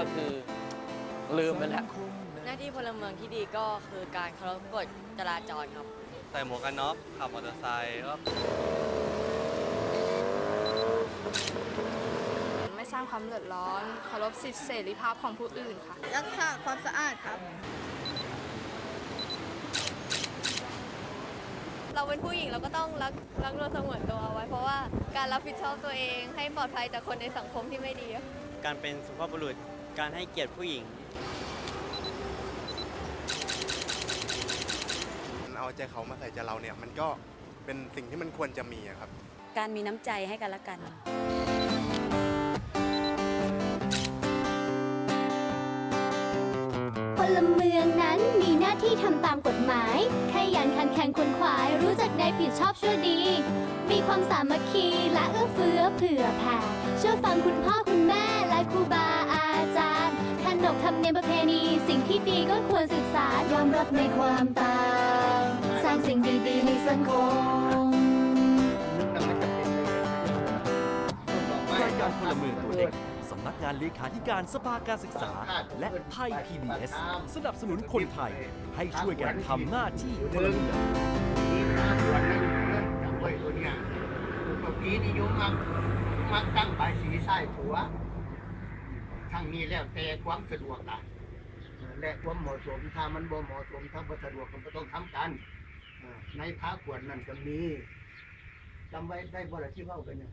ก็คือลืมไปแล้ว หน้าที่พลเมืองที่ดีก็คือการเคารพกฎจราจรครับ ใส่หมวกกันน็อกขับมอเตอร์ไซค์ก็ไม่สร้างความเดือดร้อนเคารพสิทธิเสรีภาพของผู้อื่นค่ะ รักษาความสะอาดครับ เราเป็นผู้หญิงเราก็ต้องรักรักนวลสงวนตัวเอาไว้ เพราะว่าการรับผิดชอบตัวเองให้ปลอดภัยจากคนในสังคมที่ไม่ดี การเป็นสุภาพบุรุษ การให้เกียรติผู้หญิง เอาใจเขามาใส่ใจเราเนี่ย มันก็เป็นสิ่งที่มันควรจะมีอะครับ การมีน้ำใจให้กันและกัน พลเมืองนั้นมีหน้าที่ทำตามกฎหมาย ขยันขันแข็งขวนขวาย รู้จักในผิดชอบชั่วดี มีความสามัคคีและเอื้อเฟื้อเผื่อแผ่เชื่อฟังคุณพ่อคุณแม่และครูบาอาจารย์ขน บธรรมเนียมประเพณี สิ่งที่ดีก็ควรศึกษายอมรับในความต่าง สร้างสิ่งดีๆให้สังคม รายการพลเมืองตัวเล็ก สำนักงานเลขาธิการสภาการศึกษา และไทย PBS สนับสนุนคนไทย ให้ช่วยกันทำหน้าที่พลเมือง มีหาส่วนนั้นเรื่องจำไว้ตัวเนี่ยเมื่อกี้นิยมมักมักตั้งใบายสีใส่ผัว ทางนี้แล้วแต่ความสะดวกล่ะและความเหมาะสมถ้ามันบ่เหมาะสมถ้าบ่สะดวกก็บ่ต้องทำกันในพระควรนั่นก็มีจำไว้ได้บ่ละที่เว้ากันเนี่ย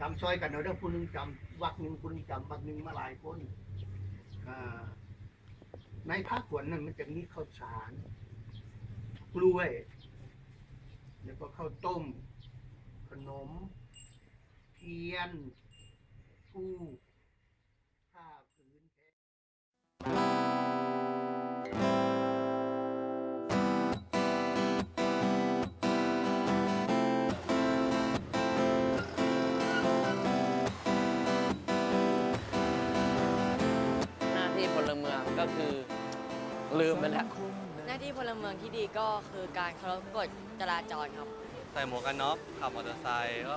จำซอยกันเอาเด้อผู้หนึงจำวักหนึ่งผู้หนึงจำวักหนึ่งมาหลายคนในพระควรนั่นมันจะมีข้าวสารกล้วย แล้วก็ข้าวต้ม ขนม เทียนทู ก็คือลืมไปแล้ว หน้าที่พลเมืองที่ดีก็คือการเคารพกฎจราจรครับ ใส่หมวกกันน็อกขับมอเตอร์ไซค์ก็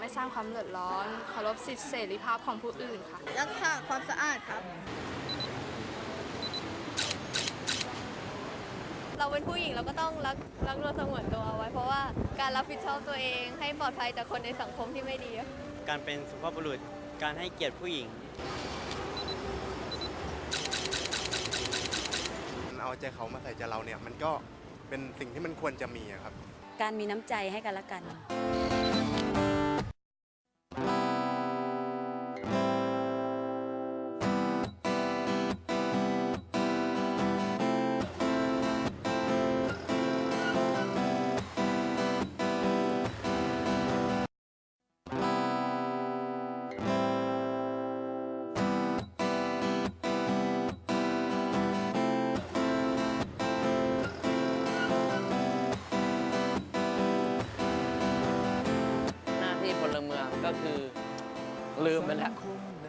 ไม่สร้างความเดือดร้อนเคารพสิทธิเสรีภาพของผู้อื่นค่ะ รักษาความสะอาดครับ เราเป็นผู้หญิงเราก็ต้องรักรักนวลสงวนตัวเอาไว้ เพราะว่าการรับผิดชอบตัวเองให้ปลอดภัยจากคนในสังคมที่ไม่ดี การเป็นสุภาพบุรุษ การให้เกียรติผู้หญิง เอาใจเขามาใส่ใจเราเนี่ย มันก็เป็นสิ่งที่มันควรจะมีอะครับ การมีน้ำใจให้กันและกัน ก็คือลืมไปแล้ว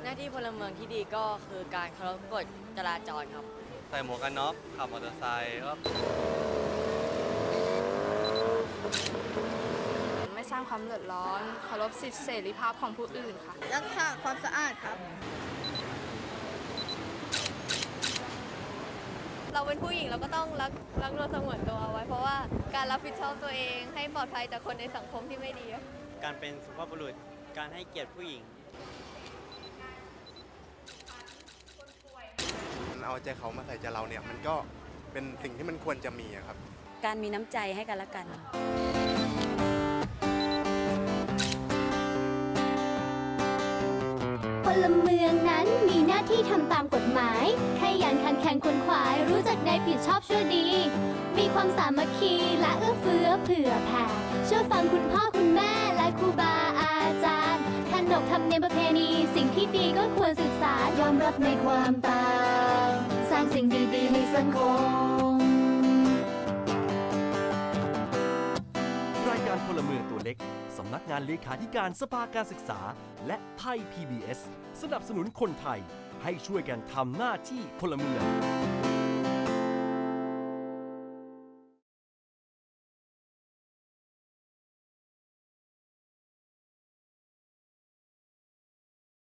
หน้าที่พลเมืองที่ดีก็คือการเคารพกฎจราจรครับ ใส่หมวกกันน็อกขับมอเตอร์ไซค์ก็ไม่สร้างความเดือดร้อนเคารพสิทธิเสรีภาพของผู้อื่นค่ะ รักษาความสะอาดครับ เราเป็นผู้หญิงเราก็ต้องรักรักนวลสงวนตัวเอาไว้ เพราะว่าการรับผิดชอบตัวเองให้ปลอดภัยจากคนในสังคมที่ไม่ดี การเป็นสุภาพบุรุษ การให้เกียรติผู้หญิง เอาใจเขามาใส่ใจเราเนี่ยมันก็เป็นสิ่งที่มันควรจะมีอะครับ การมีน้ำใจให้กันและกัน พลเมืองนั้นมีหน้าที่ทำตามกฎหมาย ขยันขันแข็งขวนขวาย รู้จักในผิดชอบชั่วดี มีความสามัคคีและเอื้อเฟื้อเผื่อแผ่เชื่อฟังคุณพ่อคุณแม่และครูบาอาจารย์ข นบธรรมเนียมประเพณี สิ่งที่ดีก็ควรศึกษายอมรับในความต่าง สร้างสิ่งดีๆให้สังคม รายการพลเมืองตัวเล็ก สำนักงานเลขาธิการสภาการศึกษา และไทย PBS สนับสนุนคนไทย ให้ช่วยกันทำหน้าที่พลเมือง